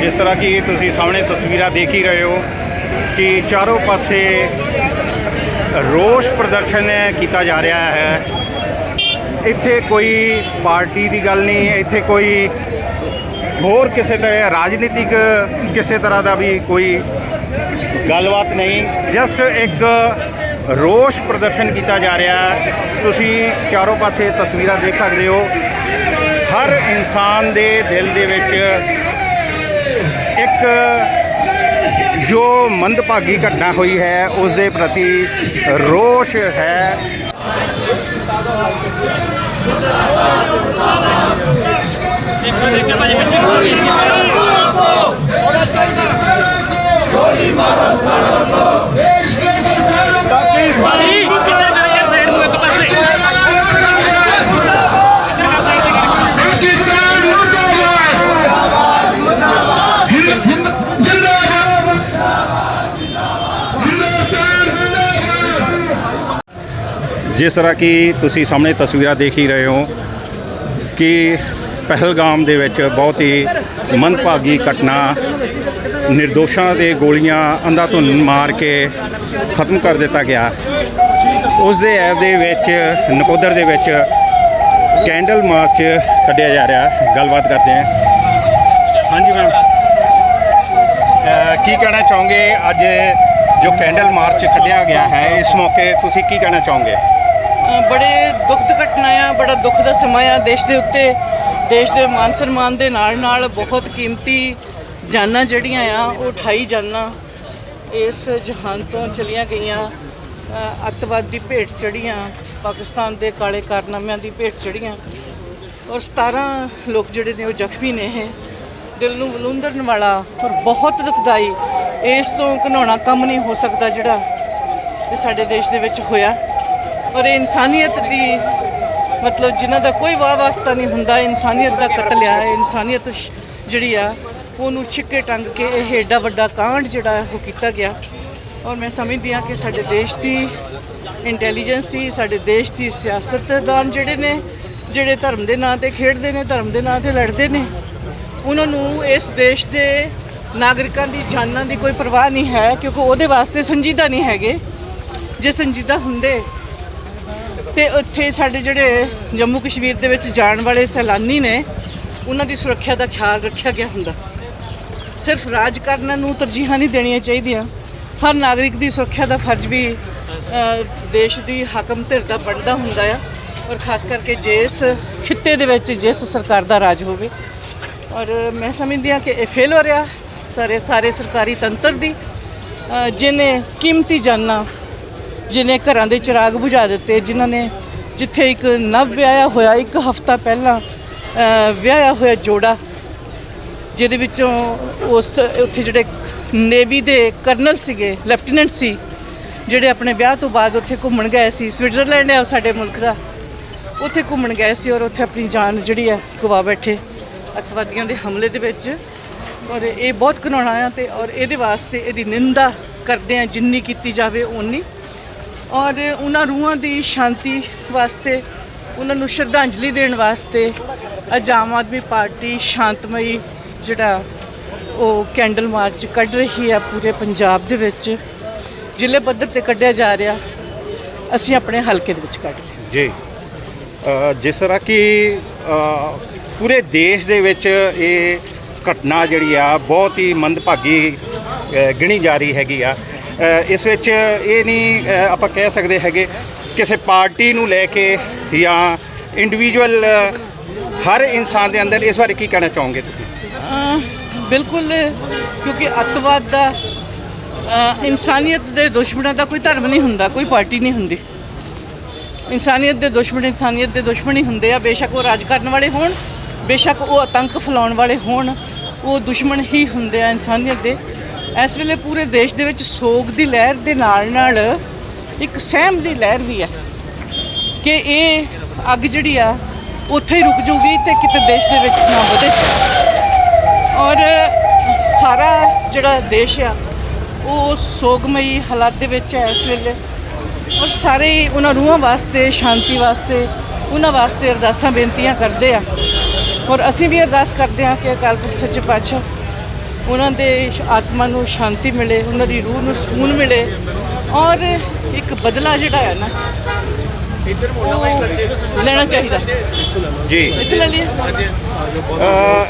ਜਿਸ ਤਰ੍ਹਾਂ ਕਿ ਤੁਸੀਂ ਸਾਹਮਣੇ ਤਸਵੀਰਾਂ ਦੇਖ ਹੀ ਰਹੇ ਹੋ ਕਿ ਚਾਰੋਂ ਪਾਸੇ ਰੋਸ ਪ੍ਰਦਰਸ਼ਨ ਕੀਤਾ ਜਾ ਰਿਹਾ ਹੈ। ਇੱਥੇ ਕੋਈ ਪਾਰਟੀ ਦੀ ਗੱਲ ਨਹੀਂ, ਇੱਥੇ ਕੋਈ ਹੋਰ ਕਿਸੇ ਤਰ੍ਹਾਂ ਰਾਜਨੀਤਿਕ ਕਿਸੇ ਤਰ੍ਹਾਂ ਦਾ ਵੀ ਕੋਈ ਗੱਲਬਾਤ ਨਹੀਂ। ਜਸਟ ਇੱਕ ਰੋਸ ਪ੍ਰਦਰਸ਼ਨ ਕੀਤਾ ਜਾ ਰਿਹਾ ਹੈ। ਤੁਸੀਂ ਚਾਰੋਂ ਪਾਸੇ ਤਸਵੀਰਾਂ ਦੇਖ ਸਕਦੇ ਹੋ। ਹਰ ਇਨਸਾਨ ਦੇ ਦਿਲ ਦੇ ਵਿੱਚ ਇੱਕ ਜੋ ਮੰਦਭਾਗੀ ਘਟਨਾ ਹੋਈ ਹੈ ਉਸ ਦੇ ਪ੍ਰਤੀ ਰੋਸ਼ ਹੈ। ਭਾਈ ਕਿੱਧਰ ਗਏ ਯਾਰ ਸਾਈਡ ਨੂੰ ਇੱਕ ਪਾਸੇ ਪਾਕਿਸਤਾਨ ਮੁਰਦਾਬਾਦ ਹਿੰਦ ਹਿੰਦ ਜਿੰਦਾਬਾਦ ਹਿੰਦੁਸਤਾਨ ਜਿੰਦਾਬਾਦ ਜਿਸ ਤਰ੍ਹਾਂ ਕਿ ਤੁਸੀਂ ਸਾਹਮਣੇ ਤਸਵੀਰਾਂ ਦੇਖ ਹੀ ਰਹੇ ਹੋ ਕਿ ਪਹਿਲਗਾਮ ਦੇ ਵਿੱਚ ਬਹੁਤ ਹੀ ਮੰਦਭਾਗੀ ਘਟਨਾ ਨਿਰਦੋਸ਼ਾਂ ਦੇ ਗੋਲੀਆਂ ਅੰਧਾਧੁੰਦ ਮਾਰ ਕੇ ਖਤਮ ਕਰ ਦਿੱਤਾ ਗਿਆ। ਉਸ ਦੇ ਐਬ ਦੇ ਵਿੱਚ, ਨਕੋਦਰ ਦੇ ਵਿੱਚ ਕੈਂਡਲ ਮਾਰਚ ਕੱਢਿਆ ਜਾ ਰਿਹਾ। ਗੱਲਬਾਤ ਕਰਦੇ ਹਾਂ। ਹਾਂਜੀ ਮੈਮ। ਕੀ ਕਹਿਣਾ ਚਾਹੋਗੇ? ਅੱਜ ਜੋ ਕੈਂਡਲ ਮਾਰਚ ਕੱਢਿਆ ਗਿਆ ਹੈ, ਇਸ ਮੌਕੇ ਤੁਸੀਂ ਕੀ ਕਹਿਣਾ ਚਾਹੋਗੇ? ਬੜੇ ਦੁਖਦ ਘਟਨਾ ਆ, ਬੜਾ ਦੁੱਖ ਦਾ ਸਮਾਂ ਆ ਦੇਸ਼ ਦੇ ਉੱਤੇ। ਦੇਸ਼ ਦੇ ਮਾਨ ਸਨਮਾਨ ਦੇ ਨਾਲ ਨਾਲ ਬਹੁਤ ਕੀਮਤੀ ਜਾਨਾਂ ਜਿਹੜੀਆਂ ਆ, ਉਹ 28 ਜਾਨਾਂ। ਇਸ ਜਹਾਨ ਤੋਂ ਚਲੀਆਂ ਗਈਆਂ ਅੱਤਵਾਦ ਦੀ ਭੇਟ ਚੜੀਆਂ ਪਾਕਿਸਤਾਨ ਦੇ ਕਾਲੇ ਕਾਰਨਾਮਿਆਂ ਦੀ ਭੇਟ ਚੜੀਆਂ ਔਰ 17 ਲੋਕ ਜਿਹੜੇ ਨੇ ਉਹ ਜ਼ਖਮੀ ਨੇ ਇਹ। ਦਿਲ ਨੂੰ ਵਲੂੰਦਰਨ ਵਾਲਾ ਔਰ ਬਹੁਤ ਦੁਖਦਾਈ। ਇਸ ਤੋਂ ਘਿਨਾਉਣਾ ਕੰਮ ਨਹੀਂ ਹੋ ਸਕਦਾ ਜਿਹੜਾ ਇਹ ਸਾਡੇ ਦੇਸ਼ ਦੇ ਵਿੱਚ ਹੋਇਆ। ਔਰ ਇਹ ਇਨਸਾਨੀਅਤ ਦੀ ਮਤਲਬ ਜਿਨ੍ਹਾਂ ਦਾ ਕੋਈ ਵਾਹ ਵਾਸਤਾ ਨਹੀਂ ਹੁੰਦਾ, ਇਨਸਾਨੀਅਤ ਦਾ ਕਤਲ ਆ, ਇਨਸਾਨੀਅਤ ਜਿਹੜੀ ਆ, ਉਹਨੂੰ ਛਿੱਕੇ ਟੰਗ ਕੇ ਇਹ ਏਡਾ ਵੱਡਾ ਕਾਂਡ ਜਿਹੜਾ ਉਹ ਕੀਤਾ ਗਿਆ। ਔਰ ਮੈਂ ਸਮਝਦੀ ਹਾਂ ਕਿ ਸਾਡੇ ਦੇਸ਼ ਦੀ ਇੰਟੈਲੀਜੈਂਸੀ ਸਾਡੇ ਦੇਸ਼ ਦੀ ਸਿਆਸਤਦਾਨ ਜਿਹੜੇ ਨੇ, ਜਿਹੜੇ ਧਰਮ ਦੇ ਨਾਂ ਤੇ ਖੇਡਦੇ ਨੇ, ਧਰਮ ਦੇ ਨਾਂ ਤੇ ਲੜਦੇ ਨੇ, ਉਹਨਾਂ ਨੂੰ ਇਸ ਦੇਸ਼ ਦੇ ਨਾਗਰਿਕਾਂ ਦੀ, ਜਾਨਾਂ ਦੀ ਕੋਈ ਪਰਵਾਹ ਨਹੀਂ ਹੈ, ਕਿਉਂਕਿ ਉਹਦੇ ਵਾਸਤੇ ਸੰਜੀਦਾ ਨਹੀਂ ਹੈਗੇ। ਜੇ ਸੰਜੀਦਾ ਹੁੰਦੇ ਤੇ ਉੱਥੇ ਸਾਡੇ ਜਿਹੜੇ ਜੰਮੂ ਕਸ਼ਮੀਰ ਦੇ ਵਿੱਚ ਜਾਣ ਵਾਲੇ ਸੈਲਾਨੀ ਨੇ ਉਹਨਾਂ ਦੀ ਸੁਰੱਖਿਆ ਦਾ ਖਿਆਲ ਰੱਖਿਆ ਗਿਆ ਹੁੰਦਾ। ਸਿਰਫ ਰਾਜ ਕਰਨ ਨੂੰ ਤਰਜੀਹਾਂ ਨਹੀਂ ਦੇਣੀਆਂ ਚਾਹੀਦੀਆਂ। ਹਰ ਨਾਗਰਿਕ ਦੀ ਸੁਰੱਖਿਆ ਦਾ ਫਰਜ਼ ਵੀ ਦੇਸ਼ ਦੀ ਹਾਕਮ ਧਿਰ ਦਾ ਬਣਦਾ ਹੁੰਦਾ ਆ। ਔਰ ਖਾਸ ਕਰਕੇ ਜਿਸ ਖਿੱਤੇ ਦੇ ਵਿੱਚ ਜਿਸ ਸਰਕਾਰ ਦਾ ਰਾਜ ਹੋਵੇ। ਔਰ ਮੈਂ ਸਮਝਦੀ ਹਾਂ ਕਿ ਇਹ ਫੇਲ ਹੋ ਰਿਹਾ। ਸਾਰੇ ਸਾਰੇ ਸਰਕਾਰੀ ਤੰਤਰ ਦੀ ਅ, ਜਿਹਨੇ ਕੀਮਤੀ ਜਾਨਾਂ ਜਿਹਨੇ ਘਰਾਂ ਦੇ ਚਿਰਾਗ ਬੁਝਾ ਦਿੱਤੇ, ਜਿਨ੍ਹਾਂ ਨੇ ਜਿੱਥੇ ਇੱਕ ਨਵ ਵਿਆਹਿਆ ਹੋਇਆ, ਇੱਕ ਹਫਤਾ ਪਹਿਲਾਂ ਵਿਆਹਿਆ ਹੋਇਆ ਜੋੜਾ, ਜਿਹਦੇ ਵਿੱਚੋਂ ਉਸ, ਉੱਥੇ ਜਿਹੜੇ ਨੇਵੀ ਦੇ ਕਰਨਲ ਸੀਗੇ, ਲੈਫਟੀਨੈਂਟ ਸੀ, ਜਿਹੜੇ ਆਪਣੇ ਵਿਆਹ ਤੋਂ ਬਾਅਦ ਉੱਥੇ ਘੁੰਮਣ ਗਏ ਸੀ, ਸਵਿਟਜ਼ਰਲੈਂਡ ਹੈ ਸਾਡੇ ਮੁਲਕ ਦਾ, ਉੱਥੇ ਘੁੰਮਣ ਗਏ ਸੀ ਔਰ ਉੱਥੇ ਆਪਣੀ ਜਾਨ ਜਿਹੜੀ ਹੈ ਗਵਾ ਬੈਠੇ, ਅੱਤਵਾਦੀਆਂ ਦੇ ਹਮਲੇ ਦੇ ਵਿੱਚ, ਔਰ ਇਹ ਬਹੁਤ ਘਿਨਾਉਣਾ ਆ ਤੇ ਔਰ ਇਹਦੇ ਵਾਸਤੇ ਇਹਦੀ ਨਿੰਦਾ ਕਰਦੇ ਆ, ਜਿੰਨੀ ਕੀਤੀ ਜਾਵੇ, ਓਨੀ ਔਰ ਉਹਨਾਂ ਰੂਹਾਂ ਦੀ ਸ਼ਾਂਤੀ ਵਾਸਤੇ, ਉਹਨਾਂ ਨੂੰ ਸ਼ਰਧਾਂਜਲੀ ਦੇਣ ਵਾਸਤੇ ਅੱਜ ਆਮ ਆਦਮੀ ਪਾਰਟੀ ਸ਼ਾਂਤਮਈ ਜਿਹੜਾ ਉਹ ਕੈਂਡਲ ਮਾਰਚ ਕੱਢ ਰਹੀ ਹੈ ਪੂਰੇ ਪੰਜਾਬ ਦੇ ਵਿੱਚ। ਜ਼ਿਲ੍ਹੇ ਪੱਧਰ ਤੇ ਕੱਢਿਆ ਜਾ ਰਿਹਾ। ਅਸੀਂ ਆਪਣੇ ਹਲਕੇ ਦੇ ਵਿੱਚ ਕੱਢ ਰਹੇ ਜੀ। ਜਿਸ ਤਰ੍ਹਾਂ ਕਿ ਪੂਰੇ ਦੇਸ਼ ਦੇ ਵਿੱਚ ਇਹ ਘਟਨਾ ਜਿਹੜੀ ਆ, ਬਹੁਤ ਹੀ ਮੰਦਭਾਗੀ ਗਿਣੀ ਜਾ ਰਹੀ ਹੈਗੀ ਆ। ਇਸ ਵਿੱਚ ਇਹ ਨਹੀਂ ਆਪਾਂ ਕਹਿ ਸਕਦੇ ਹੈਗੇ ਕਿਸੇ ਪਾਰਟੀ ਨੂੰ ਲੈ ਕੇ ਜਾਂ ਇੰਡੀਵਿਜੂਅਲ ਹਰ ਇਨਸਾਨ ਦੇ ਅੰਦਰ ਇਸ ਬਾਰੇ ਕੀ ਕਹਿਣਾ ਚਾਹੋਗੇ ਤੁਸੀਂ? ਬਿਲਕੁਲ, ਕਿਉਂਕਿ ਅੱਤਵਾਦ ਦਾ ਇਨਸਾਨੀਅਤ ਦੇ ਦੁਸ਼ਮਣਾਂ ਦਾ ਕੋਈ ਧਰਮ ਨਹੀਂ ਹੁੰਦਾ, ਕੋਈ ਪਾਰਟੀ ਨਹੀਂ ਹੁੰਦੀ। ਇਨਸਾਨੀਅਤ ਦੇ ਦੁਸ਼ਮਣ ਇਨਸਾਨੀਅਤ ਦੇ ਦੁਸ਼ਮਣ ਹੀ ਹੁੰਦੇ ਆ। ਬੇਸ਼ੱਕ ਉਹ ਰਾਜ ਕਰਨ ਵਾਲੇ ਹੋਣ, ਬੇਸ਼ੱਕ ਉਹ ਆਤੰਕ ਫੈਲਾਉਣ ਵਾਲੇ ਹੋਣ, ਉਹ ਦੁਸ਼ਮਣ ਹੀ ਹੁੰਦੇ ਆ ਇਨਸਾਨੀਅਤ ਦੇ। ਇਸ ਵੇਲੇ ਪੂਰੇ ਦੇਸ਼ ਦੇ ਵਿੱਚ ਸੋਗ ਦੀ ਲਹਿਰ ਦੇ ਨਾਲ ਨਾਲ ਇੱਕ ਸਹਿਮ ਦੀ ਲਹਿਰ ਵੀ ਹੈ ਕਿ ਇਹ ਅੱਗ ਜਿਹੜੀ ਆ, ਉੱਥੇ ਹੀ ਰੁਕ ਜੂਗੀ ਤੇ ਕਿਤੇ ਦੇਸ਼ ਦੇ ਵਿੱਚ ਨਾ ਵਧੇ। ਔਰ ਸਾਰਾ ਜਿਹੜਾ ਦੇਸ਼ ਆ, ਉਹ ਸੋਗਮਈ ਹਾਲਾਤ ਦੇ ਵਿੱਚ ਹੈ ਇਸ ਵੇਲੇ। ਔਰ ਸਾਰੇ ਹੀ ਉਹਨਾਂ ਰੂਹਾਂ ਵਾਸਤੇ, ਸ਼ਾਂਤੀ ਵਾਸਤੇ, ਉਹਨਾਂ ਵਾਸਤੇ ਅਰਦਾਸਾਂ ਬੇਨਤੀਆਂ ਕਰਦੇ ਆ। ਔਰ ਅਸੀਂ ਵੀ ਅਰਦਾਸ ਕਰਦੇ ਹਾਂ ਕਿ ਅਕਾਲ ਪੁਰਖ ਸੱਚੇ ਪਾਤਸ਼ਾਹ ਉਹਨਾਂ ਦੇ ਆਤਮਾ ਨੂੰ ਸ਼ਾਂਤੀ ਮਿਲੇ ਉਹਨਾਂ ਦੀ ਰੂਹ ਨੂੰ ਸਕੂਨ ਮਿਲੇ ਔਰ ਇੱਕ ਬਦਲਾ ਜਿਹੜਾ ਹੈ ਨਾ ਉਹ ਲੈਣਾ ਚਾਹੀਦਾ। ਜੀ। ਇੱਥੇ ਲੈ ਲਈਏ। ਅ,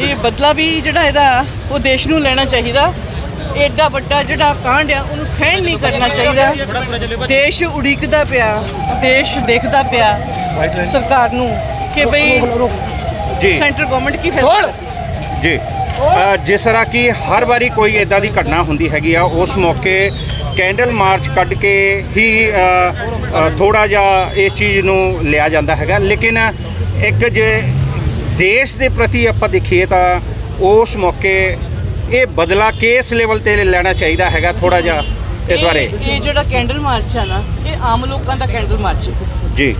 ਇਹ ਬਦਲਾ ਵੀ ਜਿਹੜਾ ਇਹਦਾ ਉਹ ਦੇਸ਼ ਨੂੰ ਲੈਣਾ ਚਾਹੀਦਾ। ਐਡਾ ਵੱਡਾ ਜਿਹੜਾ ਕਾਂਡ ਆ ਉਹਨੂੰ ਸਹਿਣ ਨਹੀਂ ਕਰਨਾ ਚਾਹੀਦਾ। ਦੇਸ਼ ਉਡੀਕਦਾ ਪਿਆ ਦੇਸ਼ ਦੇਖਦਾ ਪਿਆ ਸਰਕਾਰ ਨੂੰ ਕਿ ਬਈ ਜੀ। ਸੈਂਟਰ ਗਵਰਨਮੈਂਟ ਕੀ ਫੈਸਲਾ ਜੀ। ਜਿਸ ਤਰ੍ਹਾਂ ਕਿ ਹਰ ਵਾਰੀ ਕੋਈ ਇਦਾਂ ਦੀ ਘਟਨਾ ਹੁੰਦੀ ਹੈਗੀ ਆ ਉਸ ਮੌਕੇ ਕੈਂਡਲ ਮਾਰਚ ਕੱਢ ਕੇ ਹੀ ਥੋੜਾ ਜਿਹਾ ਇਸ ਚੀਜ਼ ਨੂੰ ਲਿਆ ਜਾਂਦਾ ਹੈਗਾ। ਲੇਕਿਨ ਇੱਕ ਜੇ ਦੇਸ਼ ਦੇ ਪ੍ਰਤੀ ਆਪਾਂ ਦੇਖੀਏ ਤਾਂ ਉਸ ਮੌਕੇ ਇਹ ਬਦਲਾ ਕਿਸ ਲੈਵਲ ਤੇ ਲੈਣਾ ਚਾਹੀਦਾ ਹੈਗਾ ਥੋੜਾ ਜਿਹਾ ਇਸ ਬਾਰੇ? ਇਹ- ਜਿਹੜਾ ਕੈਂਡਲ ਮਾਰਚ ਹੈ ਨਾ ਇਹ ਆਮ ਲੋਕਾਂ ਦਾ ਕੈਂਡਲ ਮਾਰਚ ਜੀ।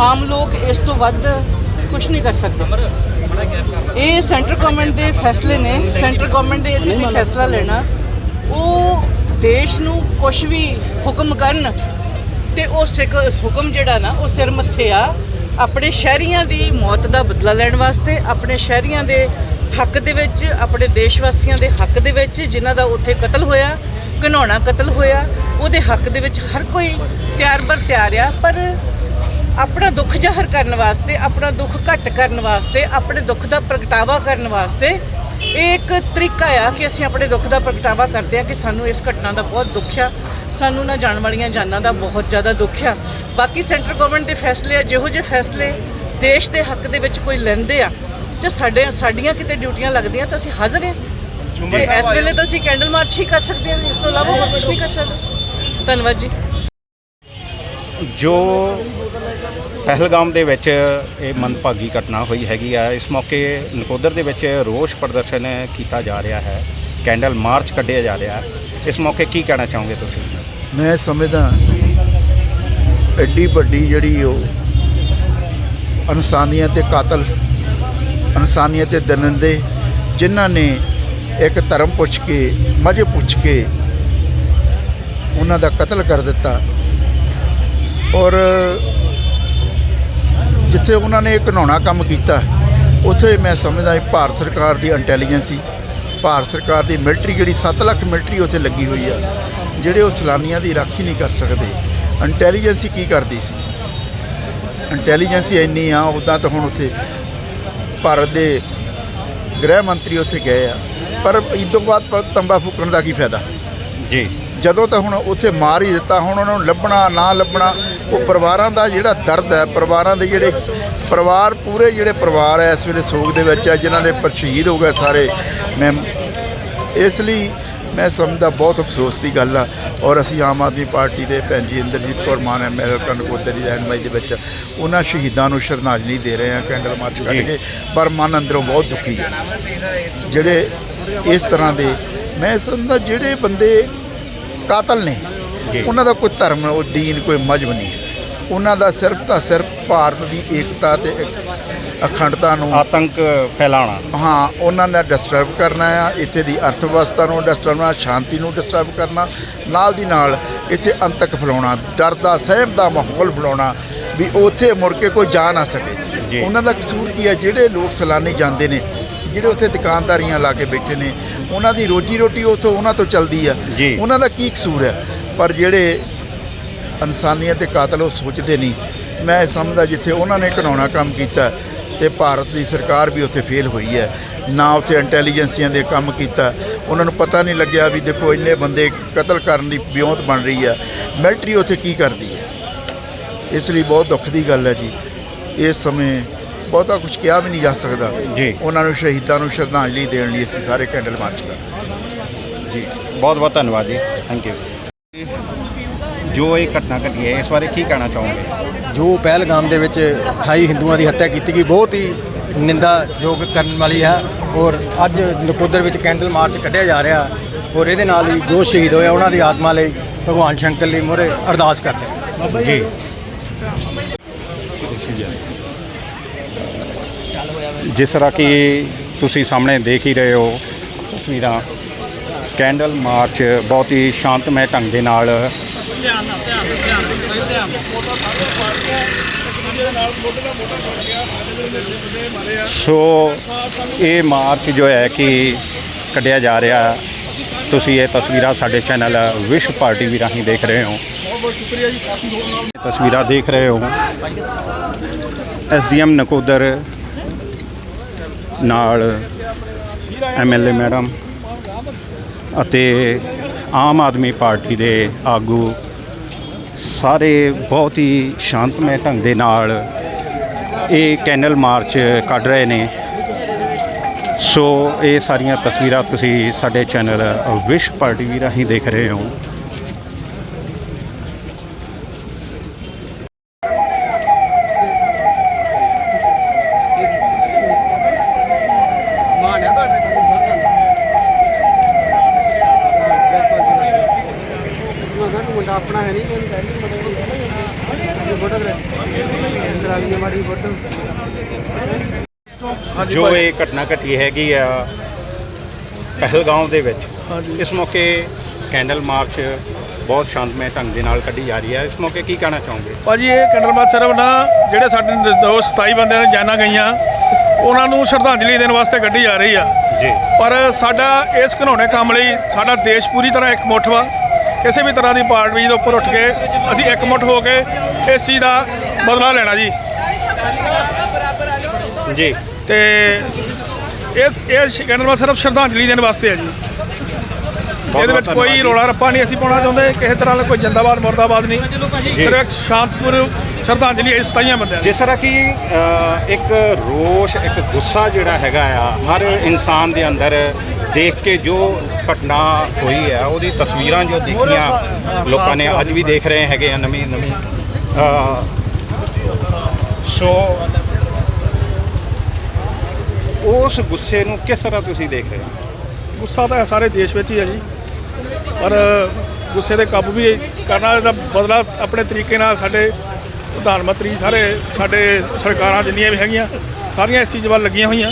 ਆਮ ਲੋਕ ਇਸ ਤੋਂ ਵੱਧ ਕੁਝ ਨਹੀਂ ਕਰ ਸਕਦੇ। ਇਹ ਸੈਂਟਰ ਗਵਰਨਮੈਂਟ ਦੇ ਫੈਸਲੇ ਨੇ। ਸੈਂਟਰ ਗਵਰਨਮੈਂਟ ਦੇ ਇਹਦੇ ਤੇ ਫੈਸਲਾ ਲੈਣਾ। ਉਹ ਦੇਸ਼ ਨੂੰ ਕੁਝ ਵੀ ਹੁਕਮ ਕਰਨ ਤੇ ਉਹ ਸਿੱਖ ਹੁਕਮ ਜਿਹੜਾ ਨਾ, ਉਹ ਸਿਰ ਮੱਥੇ ਆ। ਆਪਣੇ ਸ਼ਹਿਰੀਆਂ ਦੀ ਮੌਤ ਦਾ ਬਦਲਾ ਲੈਣ ਵਾਸਤੇ, ਆਪਣੇ ਸ਼ਹਿਰੀਆਂ ਦੇ ਹੱਕ ਦੇ ਵਿੱਚ, ਆਪਣੇ ਦੇਸ਼ ਵਾਸੀਆਂ ਦੇ ਹੱਕ ਦੇ ਵਿੱਚ ਜਿਨ੍ਹਾਂ ਦਾ ਉੱਥੇ ਕਤਲ ਹੋਇਆ ਘਿਨਾਉਣਾ ਕਤਲ ਹੋਇਆ, ਉਹਦੇ ਹੱਕ ਦੇ ਵਿੱਚ ਹਰ ਕੋਈ ਤਿਆਰ ਬਰ ਤਿਆਰ ਆ। ਪਰ ਆਪਣਾ ਦੁੱਖ ਜ਼ਾਹਰ ਕਰਨ ਵਾਸਤੇ ਆਪਣਾ ਦੁੱਖ ਘੱਟ ਕਰਨ ਵਾਸਤੇ ਆਪਣੇ ਦੁੱਖ ਦਾ ਪ੍ਰਗਟਾਵਾ ਕਰਨ ਵਾਸਤੇ ਇਹ ਇੱਕ ਤਰੀਕਾ ਆ ਕਿ ਅਸੀਂ ਆਪਣੇ ਦੁੱਖ ਦਾ ਪ੍ਰਗਟਾਵਾ ਕਰਦੇ ਆ ਕਿ ਸਾਨੂੰ ਇਸ ਘਟਨਾ ਦਾ ਬਹੁਤ ਦੁੱਖ ਆ ਸਾਨੂੰ ਨਾ ਜਾਣ ਵਾਲੀਆਂ ਜਾਨਾਂ ਦਾ ਬਹੁਤ ਜ਼ਿਆਦਾ ਦੁੱਖ ਆ। ਬਾਕੀ ਸੈਂਟਰ ਗਵਰਨਮੈਂਟ ਦੇ ਫੈਸਲੇ ਆ ਜਿਹੋ ਜਿਹੇ ਫੈਸਲੇ ਦੇਸ਼ ਦੇ ਹੱਕ ਦੇ ਵਿੱਚ ਕੋਈ ਲੈਂਦੇ ਆ ਜੇ ਸਾਡੇ ਸਾਡੀਆਂ ਕਿਤੇ ਡਿਊਟੀਆਂ ਲੱਗਦੀਆਂ ਤਾਂ ਅਸੀਂ ਹਾਜ਼ਰ ਹਾਂ। ਇਸ ਵੇਲੇ ਤਾਂ ਅਸੀਂ ਕੈਂਡਲ ਮਾਰਚ ਹੀ ਕਰ ਸਕਦੇ ਹਾਂ ਇਸ ਤੋਂ ਇਲਾਵਾ ਹੋਰ ਕੁਝ ਨਹੀਂ ਕਰ ਸਕਦੇ। ਧੰਨਵਾਦ ਜੀ। ਜੋ ਪਹਿਲਗਾਮ ਦੇ ਵਿੱਚ ਇਹ ਮੰਦਭਾਗੀ ਘਟਨਾ ਹੋਈ ਹੈਗੀ ਆ, ਇਸ ਮੌਕੇ ਨਕੋਦਰ ਦੇ ਵਿੱਚ ਰੋਸ ਪ੍ਰਦਰਸ਼ਨ ਕੀਤਾ ਜਾ ਰਿਹਾ ਹੈ, ਕੈਂਡਲ ਮਾਰਚ ਕੱਢਿਆ ਜਾ ਰਿਹਾ ਇਸ ਮੌਕੇ ਕੀ ਕਹਿਣਾ ਚਾਹੋਗੇ ਤੁਸੀਂ? ਮੈਂ ਸਮਝਦਾ ਐਡੀ ਵੱਡੀ ਜਿਹੜੀ ਉਹ ਇਨਸਾਨੀਅਤ ਦੇ ਕਾਤਲ, ਇਨਸਾਨੀਅਤ ਦੇ ਦਰਿੰਦੇ ਜਿਨ੍ਹਾਂ ਨੇ ਇੱਕ ਧਰਮ ਪੁੱਛ ਕੇ ਮਜ਼ੇ ਪੁੱਛ ਕੇ ਉਹਨਾਂ ਦਾ ਕਤਲ ਕਰ ਦਿੱਤਾ। ਔਰ ਜਿੱਥੇ ਉਹਨਾਂ ਨੇ ਇੱਕ ਘਿਨਾਉਣਾ ਕੰਮ ਕੀਤਾ, ਉੱਥੇ ਮੈਂ ਸਮਝਦਾ ਇਹ ਭਾਰਤ ਸਰਕਾਰ ਦੀ ਇੰਟੈਲੀਜੈਂਸੀ ਭਾਰਤ ਸਰਕਾਰ ਦੀ ਮਿਲਟਰੀ ਜਿਹੜੀ 7 ਲੱਖ ਮਿਲਟਰੀ ਉੱਥੇ ਲੱਗੀ ਹੋਈ ਆ, ਜਿਹੜੇ ਉਹ ਸਲਾਨੀਆਂ ਦੀ ਰਾਖੀ ਨਹੀਂ ਕਰ ਸਕਦੇ। ਇੰਟੈਲੀਜੈਂਸੀ ਕੀ ਕਰਦੀ ਸੀ? ਇੰਟੈਲੀਜੈਂਸੀ ਇੰਨੀ ਆ ਉਦਾਂ ਤਾਂ ਹੁਣ ਉੱਥੇ ਭਾਰਤ ਦੇ ਗ੍ਰਹਿ ਮੰਤਰੀ ਉੱਥੇ ਗਏ ਆ। ਪਰ ਇਸ ਬਾਅਦ ਤੰਬਾ ਫੂਕਣ ਦਾ ਕੀ ਫਾਇਦਾ? ਜੀ। ਜਦੋਂ ਤਾਂ ਹੁਣ ਉੱਥੇ ਮਾਰ ਹੀ ਦਿੱਤਾ ਹੁਣ ਉਹਨਾਂ ਨੂੰ ਲੱਭਣਾ ਨਾ ਲੱਭਣਾ ਉਹ ਪਰਿਵਾਰਾਂ ਦਾ ਜਿਹੜਾ ਦਰਦ ਹੈ ਪਰਿਵਾਰਾਂ ਦੇ ਜਿਹੜੇ ਪਰਿਵਾਰ ਪੂਰੇ ਜਿਹੜੇ ਪਰਿਵਾਰ ਹੈ ਇਸ ਵੇਲੇ ਸੋਗ ਦੇ ਵਿੱਚ ਹੈ ਜਿਨ੍ਹਾਂ ਦੇ ਪਰ ਸ਼ਹੀਦ ਹੋ ਗਏ ਸਾਰੇ ਮੈਂ ਇਸ ਲਈ ਮੈਂ ਸਮਝਦਾ ਬਹੁਤ ਅਫਸੋਸ ਦੀ ਗੱਲ ਆ ਔਰ ਅਸੀਂ ਆਮ ਆਦਮੀ ਪਾਰਟੀ ਦੇ ਭੈਣ ਜੀ ਇੰਦਰਜੀਤ ਕੌਰ ਮਾਨ ਐਮਐਲਏ ਕਨਕੋਦਰ ਦੀ ਰਹਿਨਮਾਈ ਦੇ ਵਿੱਚ ਉਹਨਾਂ ਸ਼ਹੀਦਾਂ ਨੂੰ ਸ਼ਰਧਾਂਜਲੀ ਦੇ ਰਹੇ ਆ ਕੈਂਡਲ ਮਾਰਚ ਕੱਢ ਜੀ। ਕੇ ਪਰ ਮਨ ਅੰਦਰੋਂ ਬਹੁਤ ਦੁਖੀ ਹੈ ਜਿਹੜੇ ਇਸ ਤਰ੍ਹਾਂ ਦੇ ਮੈਂ ਸਮਝਦਾ ਜਿਹੜੇ ਬੰਦੇ ਕਾਤਲ ਨੇ। ਉਹਨਾਂ ਦਾ ਕੋਈ ਧਰਮ ਉਹ ਦੀਨ ਕੋਈ ਮਜ਼ਹਬ ਨਹੀਂ। ਉਹਨਾਂ ਦਾ ਸਿਰਫ ਤਾਂ ਸਿਰਫ ਭਾਰਤ ਦੀ ਏਕਤਾ ਤੇ ਅਖੰਡਤਾ ਨੂੰ ਆਤੰਕ ਫੈਲਾਉਣਾ ਹਾਂ ਉਹਨਾਂ ਨੇ ਡਿਸਟਰਬ ਕਰਨਾ ਆ ਇੱਥੇ ਦੀ ਅਰਥ ਵਿਵਸਥਾ ਨੂੰ ਡਿਸਟਰਬ ਕਰਨਾ ਸ਼ਾਂਤੀ ਨੂੰ ਡਿਸਟਰਬ ਕਰਨਾ ਨਾਲ ਦੀ ਨਾਲ ਇੱਥੇ ਅੰਤਕ ਫੈਲਾਉਣਾ ਡਰ ਦਾ ਸਹਿਮ ਦਾ ਮਾਹੌਲ ਫੈਲਾਉਣਾ ਵੀ ਉੱਥੇ ਮੁੜ ਕੇ ਕੋਈ ਜਾ ਨਾ। ਸਕੇ ਉਹਨਾਂ ਦਾ ਕਸੂਰ ਕੀ ਹੈ ਜਿਹੜੇ ਲੋਕ ਸੈਲਾਨੀ ਜਾਂਦੇ ਨੇ ਜਿਹੜੇ ਉੱਥੇ ਦੁਕਾਨਦਾਰੀਆਂ ਲਾ ਕੇ ਬੈਠੇ ਨੇ ਉਹਨਾਂ ਦੀ ਰੋਜੀ ਰੋਟੀ ਉੱਥੋਂ ਉਹਨਾਂ ਤੋਂ ਚੱਲਦੀ ਆ। ਉਹਨਾਂ ਦਾ ਕੀ ਕਸੂਰ ਹੈ ਪਰ ਜਿਹੜੇ ਇਨਸਾਨੀਅਤ ਦੇ ਕਾਤਲ ਉਹ ਸੋਚਦੇ ਨਹੀਂ। ਮੈਂ ਸਮਝਦਾ ਜਿੱਥੇ ਉਹਨਾਂ ਨੇ ਘਿਨਾਉਣਾ ਕੰਮ ਕੀਤਾ ਤੇ ਭਾਰਤ ਦੀ ਸਰਕਾਰ ਵੀ ਉੱਥੇ ਫੇਲ ਹੋਈ ਹੈ। ਨਾ ਉੱਥੇ ਇੰਟੈਲੀਜੈਂਸੀਆਂ ਦੇ ਕੰਮ ਕੀਤਾ। ਉਹਨਾਂ ਨੂੰ ਪਤਾ ਨਹੀਂ ਲੱਗਿਆ ਵੀ ਦੇਖੋ ਇੰਨੇ ਬੰਦੇ ਕਤਲ ਕਰਨ ਦੀ ਬਿਉਂਤ ਬਣ ਰਹੀ ਹੈ ਮਿਲਟਰੀ ਉੱਥੇ ਕੀ ਕਰਦੀ ਹੈ? ਇਸ ਲਈ ਬਹੁਤ ਦੁੱਖ ਦੀ ਗੱਲ ਹੈ ਜੀ। ਇਸ ਸਮੇਂ ਬਹੁਤਾ ਕੁਝ ਕਿਹਾ ਵੀ ਨਹੀਂ ਜਾ ਸਕਦਾ। ਜੀ। ਉਹਨਾਂ ਨੂੰ ਸ਼ਹੀਦਾਂ ਨੂੰ ਸ਼ਰਧਾਂਜਲੀ ਦੇਣ ਲਈ ਅਸੀਂ ਸਾਰੇ ਕੈਂਡਲ ਮਾਰਚ ਕਰ ਰਹੇ ਹਾਂ। ਜੀ। ਬਹੁਤ ਬਹੁਤ ਧੰਨਵਾਦ ਜੀ। ਥੈਂਕ ਯੂ ਜੋ ਇਹ ਘਟਨਾ ਘਟੀ ਹੈ ਇਸ ਬਾਰੇ ਕੀ ਕਹਿਣਾ ਚਾਹੋਗੇ? ਜੋ ਪਹਿਲਗਾਮ ਦੇ ਵਿੱਚ 28 ਹਿੰਦੂਆਂ ਦੀ ਹੱਤਿਆ ਕੀਤੀ ਗਈ ਬਹੁਤ ਹੀ ਨਿੰਦਾਯੋਗ ਕਰਨ ਵਾਲੀ ਹੈ ਔਰ ਅੱਜ ਨਕੋਦਰ ਵਿੱਚ ਕੈਂਡਲ ਮਾਰਚ ਕੱਢਿਆ ਜਾ ਰਿਹਾ ਔਰ ਇਹਦੇ ਨਾਲ ਹੀ ਜੋ ਸ਼ਹੀਦ ਹੋਏ ਉਹਨਾਂ ਦੀ ਆਤਮਾ ਲਈ ਭਗਵਾਨ ਸ਼ੰਕਰ ਲਈ ਮੋਰੇ ਅਰਦਾਸ ਕਰਦੇ ਜੀ। ਜਿਸ ਤਰ੍ਹਾਂ ਕਿ ਤੁਸੀਂ ਸਾਹਮਣੇ ਦੇਖ ਹੀ ਰਹੇ ਹੋ, ਤਸਵੀਰਾਂ। ਕੈਂਡਲ ਮਾਰਚ ਬਹੁਤ ਹੀ ਸ਼ਾਂਤਮਈ ਢੰਗ ਦੇ ਨਾਲ ਧਿਆਨ ਨਾਲ ਧਿਆਨ ਨਾਲ ਧਿਆਨ ਨਾਲ ਧਿਆਨ ਸੋ ਇਹ ਮਾਰਚ ਜੋ ਹੈ ਕਿ ਕੱਢਿਆ ਜਾ ਰਿਹਾ। ਤੁਸੀਂ ਇਹ ਤਸਵੀਰਾਂ ਸਾਡੇ ਚੈਨਲ ਵਿਸ਼ਵ ਪਾਰਟੀ ਵੀ ਰਾਹੀਂ ਦੇਖ ਰਹੇ ਹੋ। ਤਸਵੀਰਾਂ ਦੇਖ ਰਹੇ ਹੋ। ਐਸਡੀਐਮ ਨਕੋਦਰ ਨਾਲ ਐਮਐਲਏ ਮੈਡਮ ਅਤੇ ਆਮ ਆਦਮੀ ਪਾਰਟੀ ਦੇ ਆਗੂ ਸਾਰੇ ਬਹੁਤ ਹੀ ਸ਼ਾਂਤਮਈ ਢੰਗ ਦੇ ਨਾਲ ਇਹ ਕੈਨਲ ਮਾਰਚ ਕੱਢ ਰਹੇ ਨੇ। ਸੋ ਇਹ ਸਾਰੀਆਂ ਤਸਵੀਰਾਂ ਤੁਸੀਂ ਸਾਡੇ ਚੈਨਲ ਵਿਸ਼ ਪਾਰਟੀ ਵੀ ਰਾਹੀਂ ਦੇਖ ਰਹੇ ਹੋ। ਆਪਣਾ ਹੈ ਨਹੀਂ ਫੋਟੋ ਜੋ ਇਹ ਘਟਨਾ ਘਟੀ ਹੈਗੀ ਆ ਪਹਿਲਗਾਂਵ ਦੇ ਵਿੱਚ ਇਸ ਮੌਕੇ ਕੈਂਡਲ ਮਾਰਚ ਬਹੁਤ ਸ਼ਾਂਤਮਈ ਢੰਗ ਦੇ ਨਾਲ ਕੱਢੀ ਜਾ ਰਹੀ ਹੈ। ਇਸ ਮੌਕੇ ਕੀ ਕਹਿਣਾ ਚਾਹੋਗੇ? ਭਾਜੀ ਇਹ ਕੰਡਰਬਾਦ ਸਰਵ ਨਾ ਜਿਹੜੇ ਸਾਡੇ ਦੋਸਤ 27 ਬੰਦਿਆਂ ਨੇ ਜਾਨਾਂ ਗਈਆਂ ਉਹਨਾਂ ਨੂੰ ਸ਼ਰਧਾਂਜਲੀ ਦੇਣ ਵਾਸਤੇ ਕੱਢੀ ਜਾ ਰਹੀ ਆ। ਜੀ। ਪਰ ਸਾਡਾ ਇਸ ਘਿਨੌਣੇ ਕੰਮ ਲਈ ਸਾਡਾ ਦੇਸ਼ ਪੂਰੀ ਤਰ੍ਹਾਂ ਇਕਮੁੱਠ ਵਾ। ਕਿਸੇ ਵੀ ਤਰ੍ਹਾਂ ਦੀ ਪਾਰਟੀ ਦੇ ਉੱਪਰ ਉੱਠ ਕੇ ਅਸੀਂ ਇਕਮੁੱਠ ਹੋ ਕੇ ਇਸ ਚੀਜ਼ ਦਾ ਬਦਲਾ ਲੈਣਾ ਜੀ। ਜੀ। ਤੇ ਇਹ ਇਹ ਕੰਡਰਬਾਦ ਸਰਵ ਸ਼ਰਧਾਂਜਲੀ ਦੇਣ ਵਾਸਤੇ ਆ ਜੀ। ਇਹਦੇ ਵਿੱਚ ਕੋਈ। ਰੋਲਾ ਰੱਪਾ ਨਹੀਂ ਅਸੀਂ ਪਾਉਣਾ ਚਾਹੁੰਦੇ ਕਿਸੇ ਤਰ੍ਹਾਂ ਦਾ ਕੋਈ ਜਿੰਦਾਬਾਦ ਮੁਰਦਾਬਾਦ ਨਹੀਂ। ਸਿਰਫ ਇੱਕ ਸ਼ਾਂਤਪੁਰ ਸ਼ਰਧਾਂਜਲੀ ਇਸ ਤਾਈਆਂ ਬੰਦਿਆਂ ਜਿਸ ਤਰ੍ਹਾਂ ਕਿ ਇੱਕ ਰੋਸ਼ ਇੱਕ ਗੁੱਸਾ ਜਿਹੜਾ ਹੈਗਾ ਆ ਹਰ ਇਨਸਾਨ ਦੇ ਅੰਦਰ ਦੇਖ ਕੇ ਜੋ ਘਟਨਾ ਹੋਈ ਹੈ, ਉਹਦੀ ਤਸਵੀਰਾਂ ਜੋ ਦੇਖੀਆਂ ਲੋਕਾਂ ਨੇ, ਅੱਜ ਵੀ ਦੇਖ ਰਹੇ ਹੈਗੇ ਆ ਨਵੀਂ ਨਵੀਂ। ਸੋ, ਉਸ ਗੁੱਸੇ ਨੂੰ ਕਿਸ ਤਰ੍ਹਾਂ ਤੁਸੀਂ ਦੇਖ ਰਹੇ ਹੋ? ਗੁੱਸਾ ਤਾਂ ਸਾਰੇ ਦੇਸ਼ ਵਿੱਚ ਹੀ ਹੈ ਜੀ। ਪਰ ਗੁੱਸੇ ਦੇ ਕਾਬੂ ਵੀ ਕਰਨਾ ਇਹਦਾ ਬਦਲਾ ਆਪਣੇ ਤਰੀਕੇ ਨਾਲ ਸਾਡੇ ਪ੍ਰਧਾਨ ਮੰਤਰੀ, ਸਾਰੇ ਸਾਡੇ ਸਰਕਾਰਾਂ ਜਿੰਨੀਆਂ ਵੀ ਹੈਗੀਆਂ, ਸਾਰੀਆਂ ਇਸ ਚੀਜ਼ ਵੱਲ ਲੱਗੀਆਂ ਹੋਈਆਂ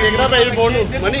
ਸੇਕਦਾ ਪੈ ਵੀ ਬੋਰਡ ਨੂੰ ਮਨੀ